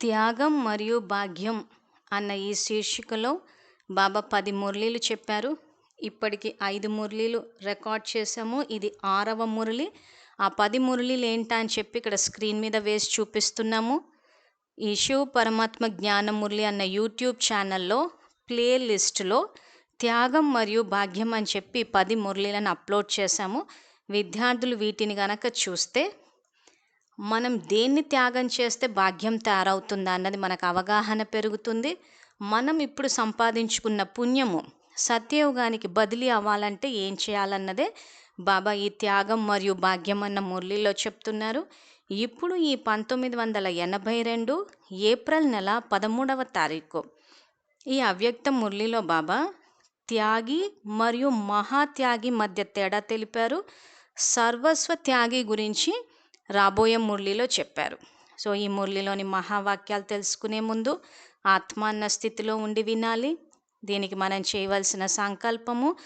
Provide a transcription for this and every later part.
త్యాగం మరియు భాగ్యం అన్న ఈ శీర్షికలో బాబా పది మురళీలు చెప్పారు. ఇప్పటికి ఐదు మురళీలు రికార్డ్ చేసాము ఇది ఆరవ మురళి. ఆ పది మురళీలు ఏంటా అని చెప్పి ఇక్కడ స్క్రీన్ మీద వేసి చూపిస్తున్నాము. ఈ శివ పరమాత్మ జ్ఞాన మురళి అన్న యూట్యూబ్ ఛానల్లో ప్లే లిస్టులో త్యాగం మరియు భాగ్యం అని చెప్పి పది మురళీలను అప్లోడ్ చేశాము. విద్యార్థులు వీటిని గనక చూస్తే మనం దేన్ని త్యాగం చేస్తే భాగ్యం తయారవుతుందా అన్నది మనకు అవగాహన పెరుగుతుంది. మనం ఇప్పుడు సంపాదించుకున్న పుణ్యము సత్యయుగానికి బదిలీ అవ్వాలంటే ఏం చేయాలన్నదే బాబా ఈ త్యాగం మరియు భాగ్యం అన్న మురళిలో చెప్తున్నారు. ఇప్పుడు ఈ పంతొమ్మిది వందల ఎనభై రెండు ఏప్రిల్ నెల పదమూడవ తారీఖు. ఈ అవ్యక్త మురళిలో బాబా త్యాగి మరియు మహాత్యాగి మధ్య తేడా తెలిపారు. సర్వస్వ త్యాగి గురించి రాబోయే మురళిలో చెప్పారు. సో ఈ మురళిలోని మహావాక్యాలు తెలుసుకునే ముందు ఆత్మ అన్న స్థితిలో ఉండి వినాలి. దీనికి మనం చేయవలసిన సంకల్పము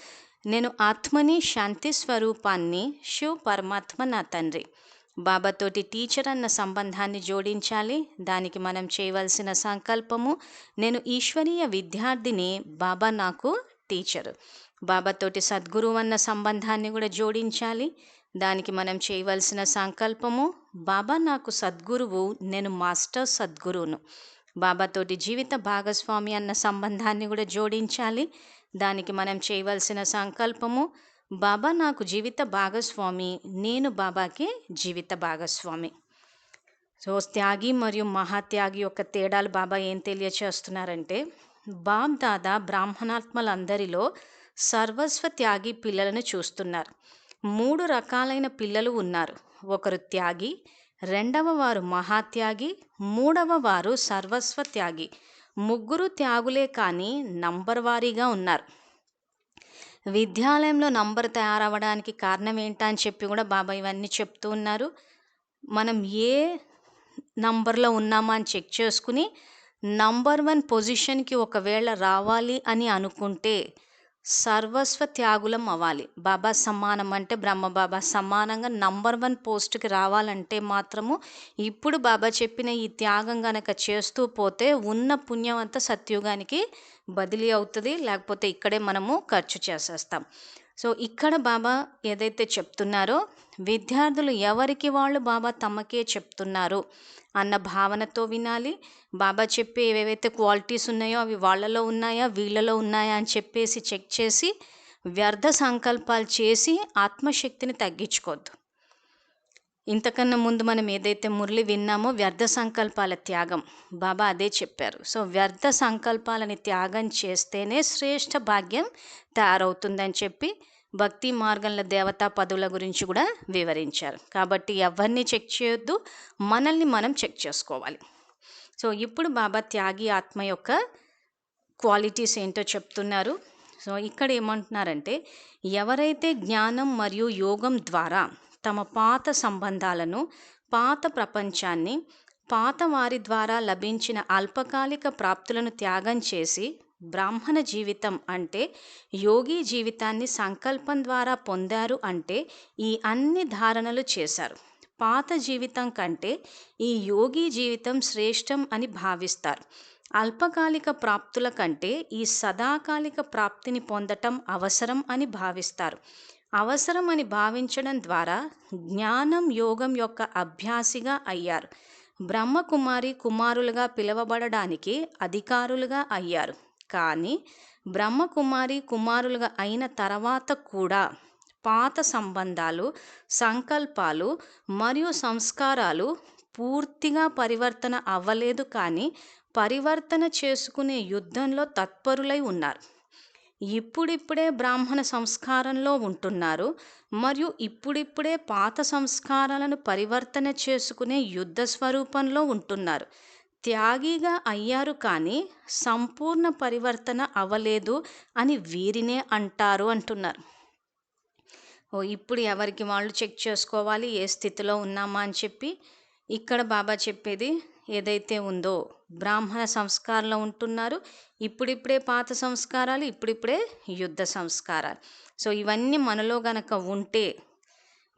నేను ఆత్మని శాంతి స్వరూపాన్ని శివ్ పరమాత్మ నా తండ్రి. బాబాతోటి టీచర్ అన్న సంబంధాన్ని జోడించాలి. దానికి మనం చేయవలసిన సంకల్పము నేను ఈశ్వరీయ విద్యార్థిని బాబా నాకు టీచరు. బాబాతోటి సద్గురువు అన్న సంబంధాన్ని కూడా జోడించాలి. దానికి మనం చేయవలసిన సంకల్పము బాబా నాకు సద్గురువు నేను మాస్టర్ సద్గురువును. బాబాతోటి జీవిత భాగస్వామి అన్న సంబంధాన్ని కూడా జోడించాలి. దానికి మనం చేయవలసిన సంకల్పము బాబా నాకు జీవిత భాగస్వామి నేను బాబాకి జీవిత భాగస్వామి. సో త్యాగి మరియు మహాత్యాగి యొక్క తేడాలు బాబా ఏం తెలియచేస్తున్నారంటే బాబ్ దాదా బ్రాహ్మణాత్మలందరిలో సర్వస్వ త్యాగి పిల్లలను చూస్తున్నారు. మూడు రకాలైన పిల్లలు ఉన్నారు. ఒకరు త్యాగి రెండవ వారు మహాత్యాగి మూడవ వారు సర్వస్వ త్యాగి. ముగ్గురు త్యాగులే కానీ నంబర్ వారీగా ఉన్నారు. విద్యాలయంలో నంబర్ తయారవ్వడానికి కారణం ఏంటని అని చెప్పి కూడా బాబా ఇవన్నీ చెప్తూ ఉన్నారు. మనం ఏ నంబర్లో ఉన్నామా అని చెక్ చేసుకుని నంబర్ వన్ పొజిషన్కి ఒకవేళ రావాలి అని అనుకుంటే సర్వస్వ త్యాగులం అవ్వాలి. బాబా సమానం అంటే బ్రహ్మ బాబా సమానంగా నంబర్ వన్ పోస్ట్కి రావాలంటే మాత్రము ఇప్పుడు బాబా చెప్పిన ఈ త్యాగం గనక చేస్తూ పోతే ఉన్న పుణ్యం అంతా సత్యుగానికి బదిలీ అవుతుంది. లేకపోతే ఇక్కడే మనము ఖర్చు చేసేస్తాం. సో ఇక్కడ బాబా ఏదైతే చెప్తున్నారో విద్యార్థులు ఎవరికి వాళ్ళు బాబా తమకే చెప్తున్నారు అన్న భావనతో వినాలి. బాబా చెప్పే ఏవేవైతే క్వాలిటీస్ ఉన్నాయో అవి వాళ్ళలో ఉన్నాయా వీళ్ళలో ఉన్నాయా అని చెప్పేసి చెక్ చేసి వ్యర్థ సంకల్పాలు చేసి ఆత్మశక్తిని తగ్గించుకోవద్దు. ఇంతకన్నా ముందు మనం ఏదైతే మురళి విన్నామో వ్యర్థ సంకల్పాల త్యాగం. బాబా అదే చెప్పారు. సో వ్యర్థ సంకల్పాలని త్యాగం చేస్తేనే శ్రేష్ఠ భాగ్యం తయారవుతుందని చెప్పి భక్తి మార్గంలో దేవతా పదవుల గురించి కూడా వివరించారు. కాబట్టి ఎవరిని చెక్ చేయొద్దు మనల్ని మనం చెక్ చేసుకోవాలి. సో ఇప్పుడు బాబా త్యాగి ఆత్మ యొక్క క్వాలిటీస్ ఏంటో చెప్తున్నారు. సో ఇక్కడ ఏమంటున్నారంటే ఎవరైతే జ్ఞానం మరియు యోగం ద్వారా తమ పాత సంబంధాలను పాత ప్రపంచాన్ని పాత వారి ద్వారా లభించిన అల్పకాలిక ప్రాప్తులను త్యాగం చేసి బ్రాహ్మణ జీవితం అంటే యోగి జీవితాన్ని సంకల్పం ద్వారా పొందారు అంటే ఈ అన్ని ధారణలు చేశారు. పాత జీవితం కంటే ఈ యోగి జీవితం శ్రేష్టం అని భావిస్తారు. అల్పకాలిక ప్రాప్తుల కంటే ఈ సదాకాలిక ప్రాప్తిని పొందటం అవసరం అని భావిస్తారు. అవసరం అని భావించడం ద్వారా జ్ఞానం యోగం యొక్క అభ్యాసిగా అయ్యారు. బ్రహ్మకుమారి కుమారులుగా పిలువబడడానికి అధికారులుగా అయ్యారు. కానీ బ్రహ్మకుమారి కుమారులుగా అయిన తర్వాత కూడా పాత సంబంధాలు సంకల్పాలు మరియు సంస్కారాలు పూర్తిగా పరివర్తన అవ్వలేదు కానీ పరివర్తన చేసుకునే యుద్ధంలో తత్పరులై ఉన్నారు. ఇప్పుడిప్పుడే బ్రాహ్మణ సంస్కారంలో ఉంటున్నారు. మరియు ఇప్పుడిప్పుడే పాత సంస్కారాలను పరివర్తన చేసుకునే యుద్ధ స్వరూపంలో ఉంటున్నారు. త్యాగిగా అయ్యారు కానీ సంపూర్ణ పరివర్తన అవ్వలేదు అని వీరినే అంటారు అంటున్నారు. ఓ ఇప్పుడు ఎవరికి వాళ్ళు చెక్ చేసుకోవాలి? ఏ స్థితిలో ఉన్నామా అని చెప్పి ఇక్కడ బాబా చెప్పేది ఏదైతే ఉందో బ్రాహ్మణ సంస్కారంలో ఉంటున్నారు. ఇప్పుడిప్పుడే పాత సంస్కారాలు ఇప్పుడిప్పుడే యుద్ధ సంస్కారాలు. సో ఇవన్నీ మనలో గనక ఉంటే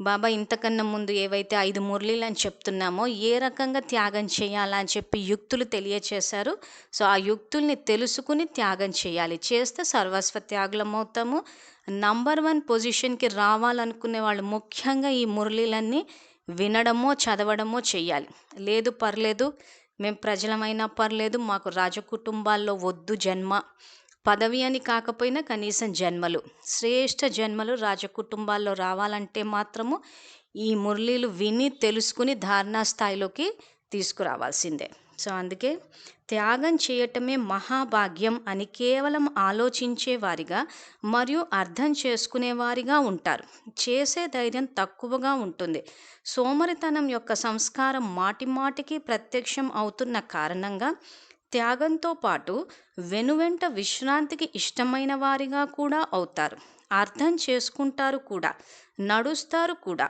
బాబా ఇంతకన్నా ముందు ఏవైతే ఐదు మురళీలు అని చెప్తున్నామో ఏ రకంగా త్యాగం చేయాలా అని చెప్పి యుక్తులు తెలియచేశారు. సో ఆ యుక్తుల్ని తెలుసుకుని త్యాగం చేయాలి. చేస్తే సర్వస్వ త్యాగులం అవుతాము నంబర్ వన్ పొజిషన్కి రావాలనుకునే వాళ్ళు ముఖ్యంగా ఈ మురళీలన్నీ వినడమో చదవడమో చెయ్యాలి. లేదు పర్లేదు. మేము ప్రజలమైనా పర్లేదు. మాకు రాజకుటుంబాల్లో వద్దు జన్మ. పదవి అని కాకపోయినా కనీసం జన్మలు. శ్రేష్ఠ జన్మలు రాజకుటుంబాల్లో రావాలంటే మాత్రము ఈ మురళీలు విని తెలుసుకుని ధారణా స్థాయిలోకి తీసుకురావాల్సిందే. సో అందుకే త్యాగం చేయటమే మహాభాగ్యం అని కేవలం ఆలోచించేవారిగా మరియు అర్థం చేసుకునేవారిగా ఉంటారు. చేసే ధైర్యం తక్కువగా ఉంటుంది. సోమరితనం యొక్క సంస్కారం మాటిమాటికి ప్రత్యక్షం అవుతున్న కారణంగా త్యాగంతో పాటు వెనువెంట విశ్రాంతికి ఇష్టమైన వారిగా కూడా అవుతారు. అర్థం చేసుకుంటారు కూడా. నడుస్తారు కూడా.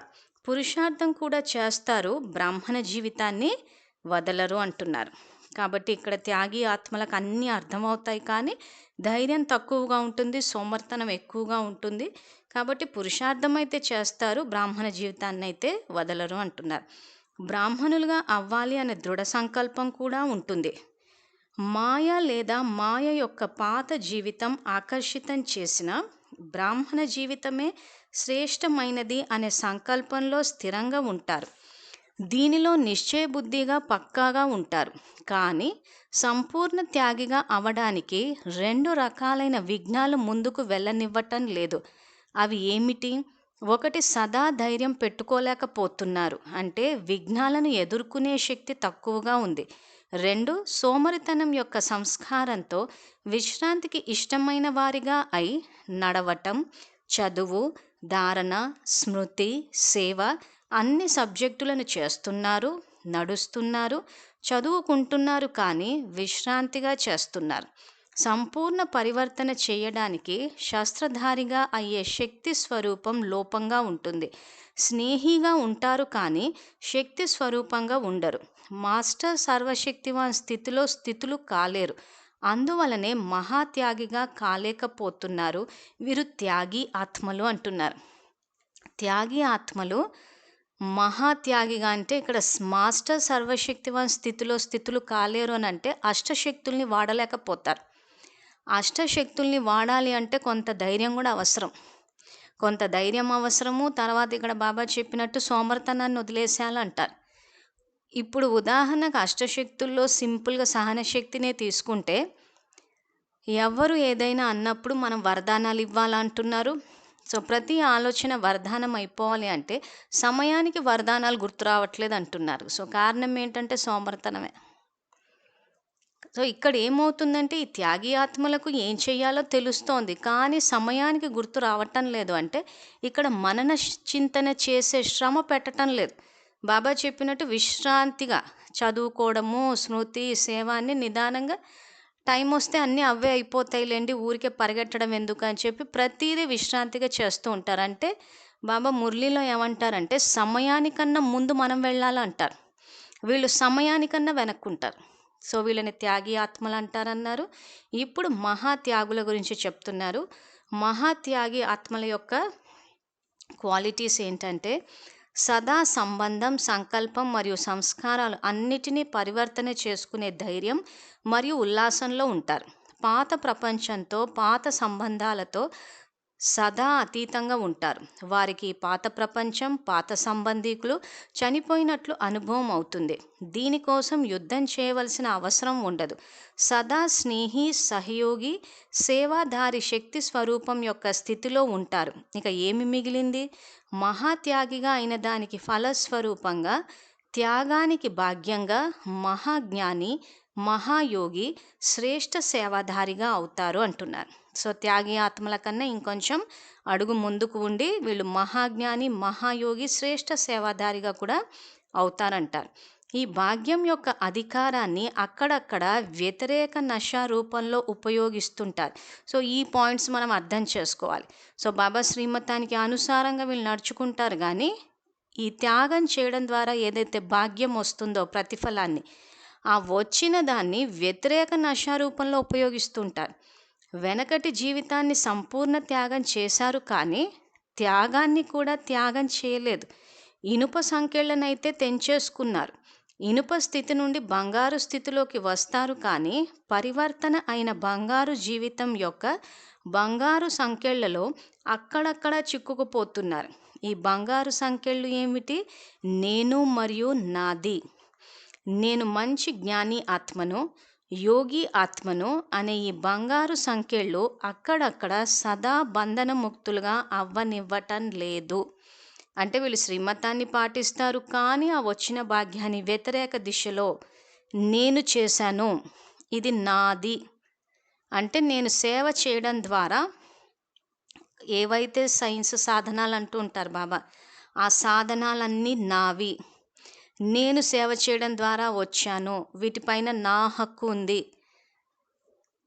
పురుషార్థం కూడా చేస్తారు. బ్రాహ్మణ జీవితాన్ని వదలరు అంటున్నారు. కాబట్టి ఇక్కడ త్యాగి ఆత్మలకు అన్నీ అర్థమవుతాయి కానీ ధైర్యం తక్కువగా ఉంటుంది సోమర్తనం ఎక్కువగా ఉంటుంది. కాబట్టి పురుషార్థం అయితే చేస్తారు బ్రాహ్మణ జీవితాన్ని అయితే వదలరు అంటున్నారు. బ్రాహ్మణులుగా అవ్వాలి అనే దృఢ సంకల్పం కూడా ఉంటుంది. మాయ లేదా మాయ యొక్క పాత జీవితం ఆకర్షితం చేసిన బ్రాహ్మణ జీవితమే శ్రేష్టమైనది అనే సంకల్పంలో స్థిరంగా ఉంటారు. దీనిలో నిశ్చయబుద్ధిగా పక్కాగా ఉంటారు. కానీ సంపూర్ణ త్యాగిగా అవడానికి రెండు రకాలైన విఘ్నాలు ముందుకు వెళ్ళనివ్వటం లేదు. అవి ఏమిటి? ఒకటి సదా ధైర్యం పెట్టుకోలేకపోతున్నారు. అంటే విఘ్నాలను ఎదుర్కొనే శక్తి తక్కువగా ఉంది. రెండు సోమరితనం యొక్క సంస్కారంతో విశ్రాంతికి ఇష్టమైన వారిగా అయి నడవటం చదువు ధారణ స్మృతి సేవ అన్ని సబ్జెక్టులను చేస్తున్నారు నడుస్తున్నారు చదువుకుంటున్నారు కానీ విశ్రాంతిగా చేస్తున్నారు. సంపూర్ణ పరివర్తన చేయడానికి శస్త్రధారిగా అయ్యే శక్తి స్వరూపం లోపంగా ఉంటుంది. స్నేహిగా ఉంటారు కానీ శక్తి స్వరూపంగా ఉండరు. మాస్టర్ సర్వశక్తివాన్ స్థితిలో స్థితులు కాలేరు. అందువలనే మహాత్యాగిగా కాలేకపోతున్నారు వీరు త్యాగి ఆత్మలు అంటున్నారు. త్యాగి ఆత్మలు మహాత్యాగిగా అంటే ఇక్కడ మాస్టర్ సర్వశక్తివాన్ స్థితిలో స్థితులు కాలేరు అని అంటే అష్టశక్తుల్ని వాడలేకపోతారు. అష్టశక్తుల్ని వాడాలి అంటే కొంత ధైర్యం కూడా అవసరం. కొంత ధైర్యం అవసరము తర్వాత ఇక్కడ బాబా చెప్పినట్టు సోమర్తనాన్ని వదిలేసేయాలంటారు. ఇప్పుడు ఉదాహరణకు అష్టశక్తుల్లో సింపుల్గా సహనశక్తినే తీసుకుంటే ఎవరు ఏదైనా అన్నప్పుడు మనం వరదానాలు ఇవ్వాలంటున్నారు. సో ప్రతి ఆలోచన వరదానం అయిపోవాలి అంటే సమయానికి వరదానాలు గుర్తు రావట్లేదు అంటున్నారు. సో కారణం ఏంటంటే సోమర్తనమే. సో ఇక్కడ ఏమవుతుందంటే ఈ త్యాగి ఆత్మలకు ఏం చేయాలో తెలుస్తోంది. కానీ సమయానికి గుర్తు రావటం లేదు అంటే ఇక్కడ మనన చింతన చేసే శ్రమ పెట్టడం లేదు. బాబా చెప్పినట్టు విశ్రాంతిగా చదువుకోవడము స్మృతి సేవ అన్ని నిదానంగా టైం వస్తే అన్నీ అవే అయిపోతాయిలేండి ఊరికే పరిగెట్టడం ఎందుకు అని చెప్పి ప్రతిదీ విశ్రాంతిగా చేస్తూ ఉంటారు. అంటే బాబా మురళిలో ఏమంటారంటే సమయానికన్నా ముందు మనం వెళ్ళాలంటారు. వీళ్ళు సమయానికన్నా వెనక్కుంటారు. సో వీళ్ళని త్యాగి ఆత్మలు అంటారన్నారు. ఇప్పుడు మహాత్యాగుల గురించి చెప్తున్నారు. మహాత్యాగి ఆత్మల యొక్క క్వాలిటీస్ ఏంటంటే సదా సంబంధం సంకల్పం మరియు సంస్కారాలు అన్నిటినీ పరివర్తన చేసుకునే ధైర్యం మరియు ఉల్లాసంలో ఉంటారు. పాత ప్రపంచంతో పాత సంబంధాలతో సదా అతీతంగా ఉంటారు. వారికి పాత ప్రపంచం పాత సంబంధీకులు చనిపోయినట్లు అనుభవం అవుతుంది. దీనికోసం యుద్ధం చేయవలసిన అవసరం ఉండదు. సదా స్నేహి సహయోగి సేవాధారి శక్తి స్వరూపం యొక్క స్థితిలో ఉంటారు. ఇక ఏమి మిగిలింది? మహాత్యాగిగా అయిన దానికి ఫలస్వరూపంగా త్యాగానికి భాగ్యంగా మహాజ్ఞాని మహాయోగి శ్రేష్ఠ సేవాధారిగా అవుతారు అంటున్నారు. సో త్యాగి ఆత్మల కన్నా ఇంకొంచెం అడుగు ముందుకు ఉండి వీళ్ళు మహాజ్ఞాని మహాయోగి శ్రేష్ఠ సేవాధారిగా కూడా అవుతారంటారు. ఈ భాగ్యం యొక్క అధికారాన్ని అక్కడక్కడ వ్యతిరేక నశ రూపంలో ఉపయోగిస్తుంటారు. సో ఈ పాయింట్స్ మనం అర్థం చేసుకోవాలి. సో బాబా శ్రీమతానికి అనుసారంగా వీళ్ళు నడుచుకుంటారు కానీ ఈ త్యాగం చేయడం ద్వారా ఏదైతే భాగ్యం వస్తుందో ప్రతిఫలాన్ని ఆ వచ్చిన దాన్ని వ్యతిరేక నశారూపంలో ఉపయోగిస్తుంటారు. వెనకటి జీవితాన్ని సంపూర్ణ త్యాగం చేశారు కానీ త్యాగాన్ని కూడా త్యాగం చేయలేదు. ఇనుప సంఖ్యలనైతే తెంచేసుకున్నారు. ఇనుప స్థితి నుండి బంగారు స్థితిలోకి వస్తారు కానీ పరివర్తన అయిన బంగారు జీవితం యొక్క బంగారు సంఖ్యలలో అక్కడక్కడ చిక్కుకుపోతున్నారు. ఈ బంగారు సంఖ్యలు ఏమిటి? నేను మరియు నాది. నేను మంచి జ్ఞాని ఆత్మను యోగి ఆత్మను అనే ఈ బంగారు సంఖ్యలు అక్కడక్కడ సదా బంధనముక్తులుగా అవ్వనివ్వటం లేదు. అంటే వీళ్ళు శ్రీమతాన్ని పాటిస్తారు కానీ ఆ వచ్చిన భాగ్యాన్ని వ్యతిరేక దిశలో నేను చేశాను. ఇది నాది. అంటే నేను సేవ చేయడం ద్వారా ఏవైతే సైన్స్ సాధనాలు అంటూ ఉంటారు బాబా ఆ సాధనాలన్నీ నావి. నేను సేవ చేయడం ద్వారా వచ్చాను. వీటిపైన నా హక్కు ఉంది.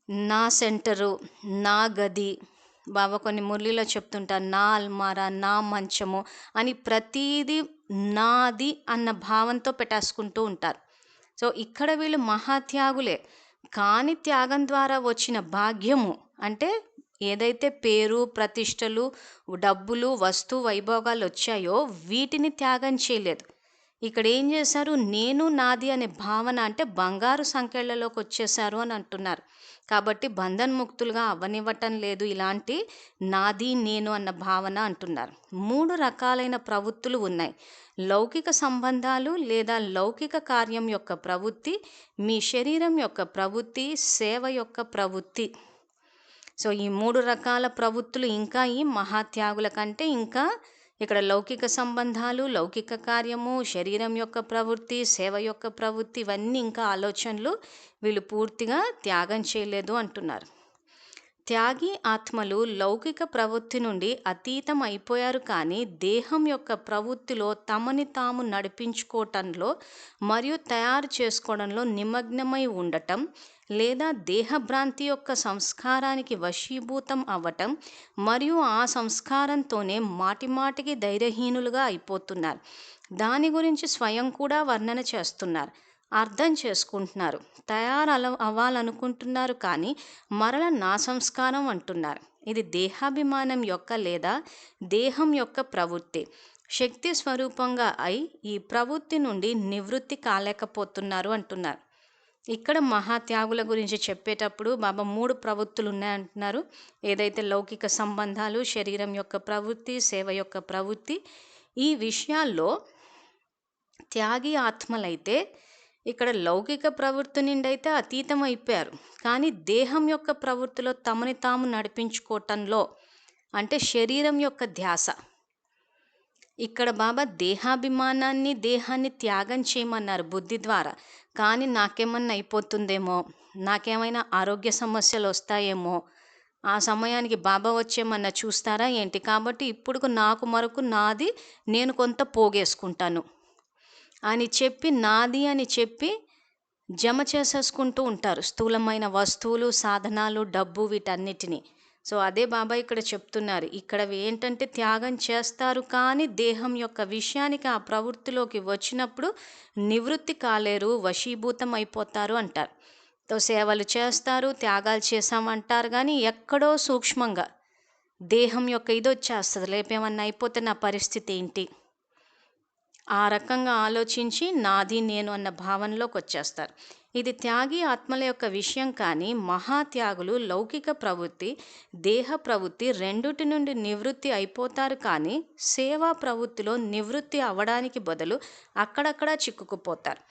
నా సెంటరు నా గది. బాబా కొన్ని మురళిలో చెప్తుంటారు నా అల్మారా నా మంచము అని ప్రతీది నాది అన్న భావంతో పెట్టేసుకుంటూ ఉంటారు. సో ఇక్కడ వీళ్ళు మహాత్యాగులే. కాని త్యాగం ద్వారా వచ్చిన భాగ్యము అంటే ఏదైతే పేరు ప్రతిష్టలు డబ్బులు వస్తు వైభోగాలు వచ్చాయో వీటిని త్యాగం చేయలేదు. ఇక్కడ ఏం చేశారు? నేను నాది అనే భావన అంటే బంగారు సంఖ్యలలోకి వచ్చేసారు అని అంటున్నారు. కాబట్టి బంధన్ ముక్తులుగా అవ్వనివ్వటం లేదు. ఇలాంటి నాది నేను అన్న భావన అంటున్నారు. మూడు రకాలైన ప్రవృత్తులు ఉన్నాయి. లౌకిక సంబంధాలు లేదా లౌకిక కార్యం యొక్క ప్రవృత్తి మీ శరీరం యొక్క ప్రవృత్తి సేవ యొక్క ప్రవృత్తి. సో ఈ మూడు రకాల ప్రవృత్తులు ఇంకా ఈ మహాత్యాగుల కంటే ఇంకా ఇక్కడ లౌకిక సంబంధాలు లౌకిక కార్యము శరీరం యొక్క ప్రవృత్తి సేవ యొక్క ప్రవృత్తి ఇవన్నీ ఇంకా ఆలోచనలు వీళ్ళు పూర్తిగా త్యాగం చేయలేదు అంటున్నారు. త్యాగి ఆత్మలు లౌకిక ప్రవృత్తి నుండి అతీతం అయిపోయారు కానీ దేహం యొక్క ప్రవృత్తిలో తమని తాము నడిపించుకోవటంలో మరియు తయారు చేసుకోవడంలో నిమగ్నమై ఉండటం లేదా దేహభ్రాంతి యొక్క సంస్కారానికి వశీభూతం అవ్వటం మరియు ఆ సంస్కారంతోనే మాటిమాటికి ధైర్యహీనులుగా అయిపోతున్నారు. దాని గురించి స్వయం కూడా వర్ణన చేస్తున్నారు. అర్థం చేసుకుంటున్నారు. తయారు అల అవ్వాలనుకుంటున్నారు కానీ మరల నా సంస్కారం అంటున్నారు. ఇది దేహాభిమానం యొక్క లేదా దేహం యొక్క ప్రవృత్తి. శక్తి స్వరూపంగా అయి ఈ ప్రవృత్తి నుండి నివృత్తి కాలేకపోతున్నారు అంటున్నారు. ఇక్కడ మహాత్యాగుల గురించి చెప్పేటప్పుడు బాబా మూడు ప్రవృత్తులు ఉన్నాయంటున్నారు ఏదైతే లౌకిక సంబంధాలు శరీరం యొక్క ప్రవృత్తి సేవ యొక్క ప్రవృత్తి ఈ విషయాల్లో త్యాగి ఆత్మలైతే ఇక్కడ లౌకిక ప్రవృత్తి నుండి అయితే అతీతం అయిపోయారు కానీ దేహం యొక్క ప్రవృత్తిలో తమని తాము నడిపించుకోవటంలో అంటే శరీరం యొక్క ధ్యాస ఇక్కడ బాబా దేహాభిమానాన్ని దేహాన్ని త్యాగం చేయమన్నారు బుద్ధి ద్వారా. కానీ నాకేమన్నా అయిపోతుందేమో? నాకేమైనా ఆరోగ్య సమస్యలు వస్తాయేమో? ఆ సమయానికి బాబా వచ్చేమన్నా చూస్తారా ఏంటి? కాబట్టి ఇప్పుడు నాకు మరకు నాది నేను కొంత పోగేసుకుంటాను. అని చెప్పి నాది అని చెప్పి జమ చేసేసుకుంటూ ఉంటారు. స్థూలమైన వస్తువులు సాధనాలు డబ్బు వీటన్నిటిని. సో అదే బాబా ఇక్కడ చెప్తున్నారు. ఇక్కడ ఏంటంటే త్యాగం చేస్తారు కానీ దేహం యొక్క విషయానికి ఆ ప్రవృత్తిలోకి వచ్చినప్పుడు నివృత్తి కాలేరు వశీభూతం అయిపోతారు అంటారు. తో సేవలు చేస్తారు త్యాగాలు చేసామంటారు కానీ ఎక్కడో సూక్ష్మంగా దేహం యొక్క ఇది వచ్చేస్తుంది. లేపేమన్నా అయిపోతే నా పరిస్థితి ఏంటి? ఆ రకంగా ఆలోచించి నాది నేను అన్న భావనలోకి వచ్చేస్తారు. ఇది త్యాగి ఆత్మల యొక్క విషయం కానీ మహాత్యాగులు లౌకిక ప్రవృత్తి దేహ ప్రవృత్తి రెండుటి నుండి నివృత్తి అయిపోతారు కానీ సేవా ప్రవృత్తిలో నివృత్తి అవ్వడానికి బదులు అక్కడక్కడ చిక్కుకుపోతారు.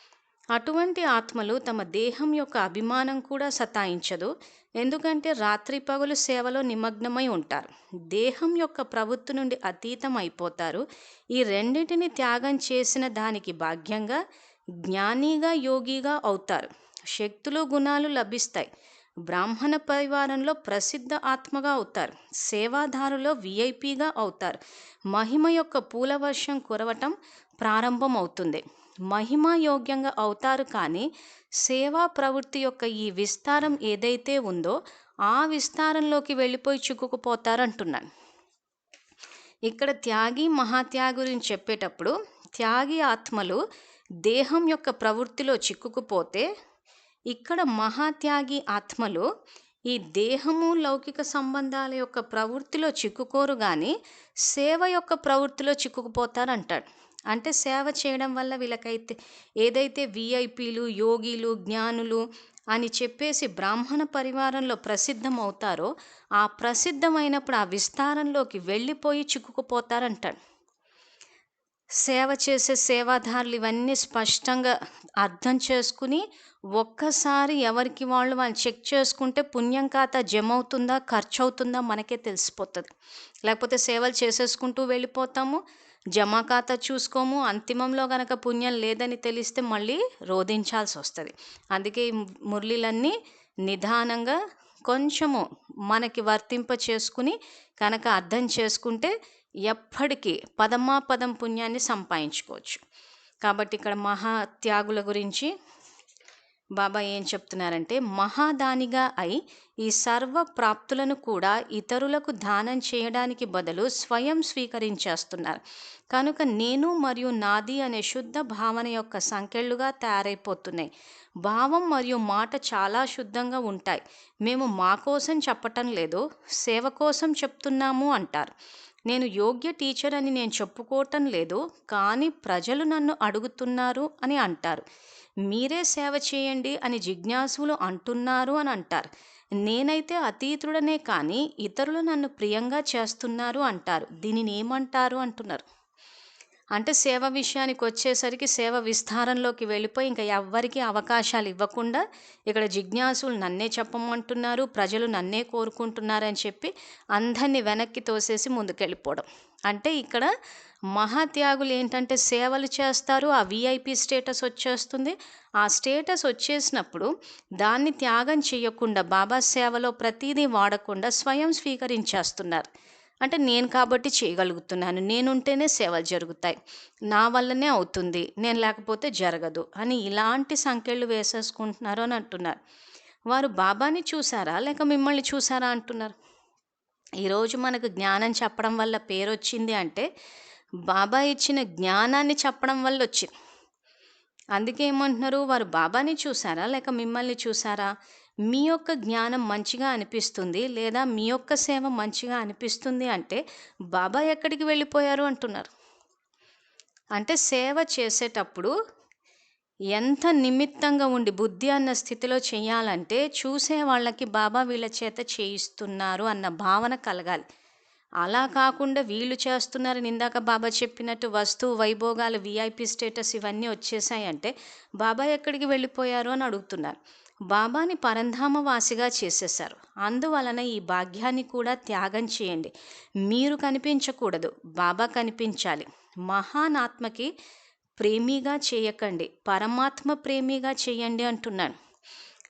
అటువంటి ఆత్మలు తమ దేహం యొక్క అభిమానం కూడా సతాయించదు. ఎందుకంటే రాత్రి పగులు సేవలో నిమగ్నమై ఉంటారు. దేహం యొక్క ప్రవృత్తి నుండి అతీతం అయిపోతారు ఈ రెండింటిని త్యాగం చేసిన దానికి భాగ్యంగా జ్ఞానిగా యోగిగా అవుతారు. శక్తులు గుణాలు లభిస్తాయి. బ్రాహ్మణ పరివారంలో ప్రసిద్ధ ఆత్మగా అవుతారు. సేవాదారులో విఐపిగా అవుతారు. మహిమ యొక్క పూల వర్షం కురవటం ప్రారంభం అవుతుంది మహిమా యోగ్యంగా అవుతారు కానీ సేవా ప్రవృత్తి యొక్క ఈ విస్తారం ఏదైతే ఉందో ఆ విస్తారంలోకి వెళ్ళిపోయి చిక్కుకుపోతారు అంటున్నాను ఇక్కడ త్యాగి మహాత్యాగి గురించి చెప్పేటప్పుడు త్యాగి ఆత్మలు దేహం యొక్క ప్రవృత్తిలో చిక్కుకుపోతే ఇక్కడ మహాత్యాగి ఆత్మలు ఈ దేహము లౌకిక సంబంధాల యొక్క ప్రవృత్తిలో చిక్కుకోరు కానీ సేవ యొక్క ప్రవృత్తిలో చిక్కుకుపోతారంటాడు. అంటే సేవ చేయడం వల్ల వీళ్ళకైతే ఏదైతే విఐపీలు యోగిలు జ్ఞానులు అని చెప్పేసి బ్రాహ్మణ పరివారంలో ప్రసిద్ధం అవుతారో ఆ ప్రసిద్ధమైనప్పుడు ఆ విస్తారంలోకి వెళ్ళిపోయి చిక్కుకుపోతారంటాడు. సేవ చేసే సేవాదారులు ఇవన్నీ స్పష్టంగా అర్థం చేసుకుని ఒక్కసారి ఎవరికి వాళ్ళు వాళ్ళు చెక్ చేసుకుంటే పుణ్యం ఖాతా జమ అవుతుందా ఖర్చు అవుతుందా మనకే తెలిసిపోతుంది. లేకపోతే సేవలు చేసేసుకుంటూ వెళ్ళిపోతాము జమా ఖాతా చూసుకోము అంతిమంలో కనుక పుణ్యం లేదని తెలిస్తే మళ్ళీ రోధించాల్సి వస్తుంది. అందుకే ఈ మురళీలన్నీ నిదానంగా కొంచెము మనకి వర్తింప చేసుకుని కనుక అర్థం చేసుకుంటే ఎప్పటికీ పదమా పదం పుణ్యాన్ని సంపాదించుకోవచ్చు. కాబట్టి ఇక్కడ మహాత్యాగుల గురించి బాబా ఏం చెప్తున్నారంటే మహాదానిగా అయి ఈ సర్వ ప్రాప్తులను కూడా ఇతరులకు దానం చేయడానికి బదులు స్వయం స్వీకరించేస్తున్నారు. కనుక నేను మరియు నాది అనే శుద్ధ భావన యొక్క సంకెళ్ళుగా తయారైపోతున్నాయి. భావం మరియు మాట చాలా శుద్ధంగా ఉంటాయి. మేము మా కోసం చెప్పటం లేదు సేవ కోసం చెప్తున్నాము అంటారు. నేను యోగ్య టీచర్ అని నేను చెప్పుకోవటం లేదు కానీ ప్రజలు నన్ను అడుగుతున్నారు అని అంటారు. మీరే సేవ చేయండి అని జిజ్ఞాసులు అంటున్నారు అని అంటారు. నేనైతే అతీతుడనే కానీ ఇతరులు నన్ను ప్రియంగా చేస్తున్నారు అంటారు. దీనిని ఏమంటారు అంటున్నారు? అంటే సేవ విషయానికి వచ్చేసరికి సేవ విస్తారంలోకి వెళ్ళిపోయి ఇంకా ఎవ్వరికి అవకాశాలు ఇవ్వకుండా ఇక్కడ జిజ్ఞాసులు నన్నే చెప్పమంటున్నారు ప్రజలు నన్నే కోరుకుంటున్నారని చెప్పి అందరినీ వెనక్కి తోసేసి ముందుకెళ్ళిపోవడం. అంటే ఇక్కడ మహాత్యాగులు ఏంటంటే సేవలు చేస్తారు ఆ విఐపి స్టేటస్ వచ్చేస్తుంది. ఆ స్టేటస్ వచ్చేసినప్పుడు దాన్ని త్యాగం చేయకుండా బాబా సేవలో ప్రతిదీ వాడకుండా స్వయం స్వీకరించేస్తున్నారు. అంటే నేను కాబట్టి చేయగలుగుతున్నాను. నేనుంటేనే సేవలు జరుగుతాయి. నా వల్లనే అవుతుంది. నేను లేకపోతే జరగదు అని ఇలాంటి సంఖ్యలు వేసేసుకుంటున్నారు అని అంటున్నారు. వారు బాబాని చూసారా? లేక మిమ్మల్ని చూసారా అంటున్నారు? ఈరోజు మనకు జ్ఞానం చెప్పడం వల్ల పేరు వచ్చింది అంటే బాబా ఇచ్చిన జ్ఞానాన్ని చెప్పడం వల్ల వచ్చింది. అందుకే ఏమంటున్నారు వారు బాబాని చూసారా? లేక మిమ్మల్ని చూసారా? మీ యొక్క జ్ఞానం మంచిగా అనిపిస్తుంది లేదా మీ యొక్క సేవ మంచిగా అనిపిస్తుంది అంటే బాబా ఎక్కడికి వెళ్ళిపోయారు అంటున్నారు. అంటే సేవ చేసేటప్పుడు ఎంత నిమిత్తంగా ఉండి బుద్ధి అన్న స్థితిలో చేయాలంటే చూసే వాళ్ళకి బాబా వీళ్ళ చేత చేయిస్తున్నారు అన్న భావన కలగాలి. అలా కాకుండా వీళ్ళు చేస్తున్నారు ఇందాక బాబా చెప్పినట్టు వస్తువు వైభోగాలు విఐపి స్టేటస్ ఇవన్నీ వచ్చేసాయంటే బాబా ఎక్కడికి వెళ్ళిపోయారు అని అడుగుతున్నారు. బాబాని పరంధామవాసిగా చేసేశారు. అందువలన ఈ భాగ్యాన్ని కూడా త్యాగం చేయండి. మీరు కనిపించకూడదు బాబా కనిపించాలి. మహానాత్మకి ప్రేమిగా చేయకండి పరమాత్మ ప్రేమిగా చేయండి అంటున్నాను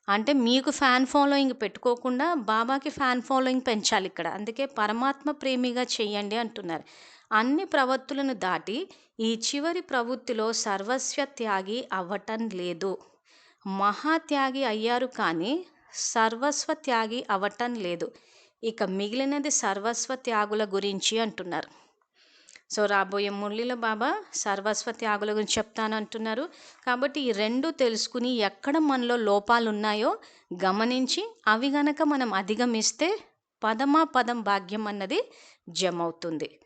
అంటే మీకు ఫ్యాన్ ఫాలోయింగ్ పెట్టుకోకుండా బాబాకి ఫ్యాన్ ఫాలోయింగ్ పెంచాలి ఇక్కడ. అందుకే పరమాత్మ ప్రేమిగా చేయండి అంటున్నారు. అన్ని ప్రవృత్తులను దాటి ఈ చివరి ప్రవృత్తిలో సర్వస్వ త్యాగి అవ్వటం లేదు. మహాత్యాగి అయ్యారు కానీ సర్వస్వ త్యాగి అవ్వటం లేదు. ఇక మిగిలినది సర్వస్వ త్యాగుల గురించి అంటున్నారు. సో రాబోయే మురళీల బాబా సర్వస్వ త్యాగుల గురించి చెప్తానంటున్నారు కాబట్టి ఈ రెండు తెలుసుకుని ఎక్కడ మనలో లోపాలు ఉన్నాయో గమనించి అవి గనక మనం అధిగమిస్తే పదమా పదం భాగ్యం అన్నది జమవుతుంది.